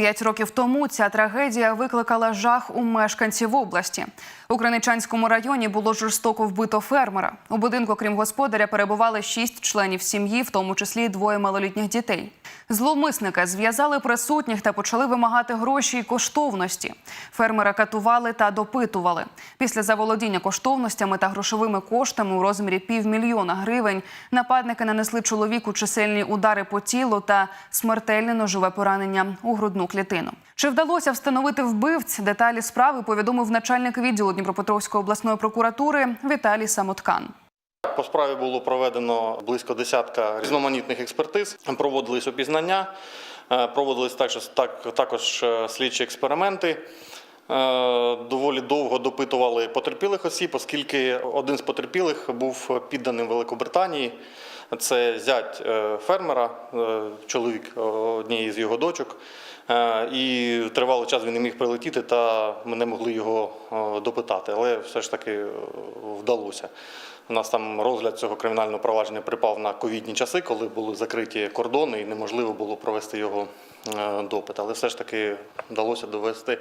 П'ять років тому ця трагедія викликала жах у мешканців області. У Криничанському районі було жорстоко вбито фермера. У будинку, крім господаря, перебували шість членів сім'ї, в тому числі двоє малолітніх дітей. Зловмисника зв'язали присутніх та почали вимагати гроші й коштовності. Фермера катували та допитували. Після заволодіння коштовностями та грошовими коштами у розмірі півмільйона гривень нападники нанесли чоловіку чисельні удари по тілу та смертельне ножове поранення у грудну клітину. Чи вдалося встановити вбивць? Деталі справи повідомив начальник відділу Дніпропетровської обласної прокуратури Віталій Самоткан. По справі було проведено близько десятка різноманітних експертиз, проводились опізнання, е, проводились також, так, також е, слідчі експерименти. Е, Доволі довго допитували потерпілих осіб, оскільки один з потерпілих був підданим Великобританії. Це зять е, фермера, е, чоловік е, однієї з його дочок. І тривалий час він не міг прилетіти, та ми не могли його допитати, але все ж таки вдалося. У нас там розгляд цього кримінального провадження припав на ковідні часи, коли були закриті кордони і неможливо було провести його допит. Але все ж таки вдалося довести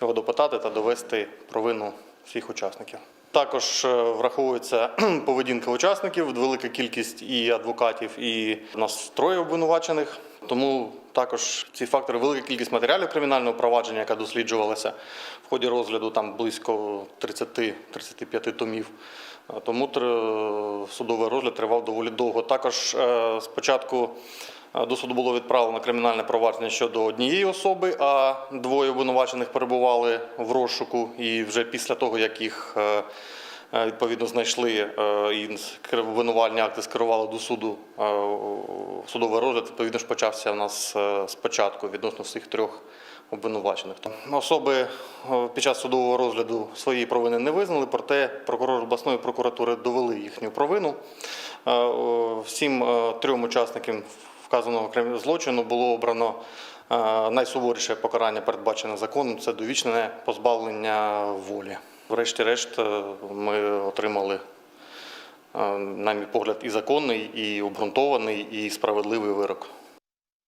його допитати та довести провину всіх учасників. Також е, враховується поведінка учасників, велика кількість і адвокатів, і нас обвинувачених. Тому також ці фактори, велика кількість матеріалів кримінального провадження, яка досліджувалася в ході розгляду, там близько 30-35 томів. Е, Тому тр- судовий розгляд тривав доволі довго. Також е, спочатку е, до суду було відправлено кримінальне провадження щодо однієї особи, а двоє обвинувачених перебували в розшуку. І вже після того, як їх е, е, відповідно знайшли е, і обвинувальні акти скерували до суду, судовий розгляд відповідно ж почався у нас спочатку відносно всіх трьох обвинувачених. Особи під час судового розгляду своєї провини не визнали, проте прокурор обласної прокуратури довели їхню провину. Всім трьом учасникам вказаного злочину було обрано е, найсуворіше покарання, передбачене законом це довічне позбавлення волі. Врешті-решт, е, ми отримали, е, на мій погляд, і законний, і обґрунтований, і справедливий вирок.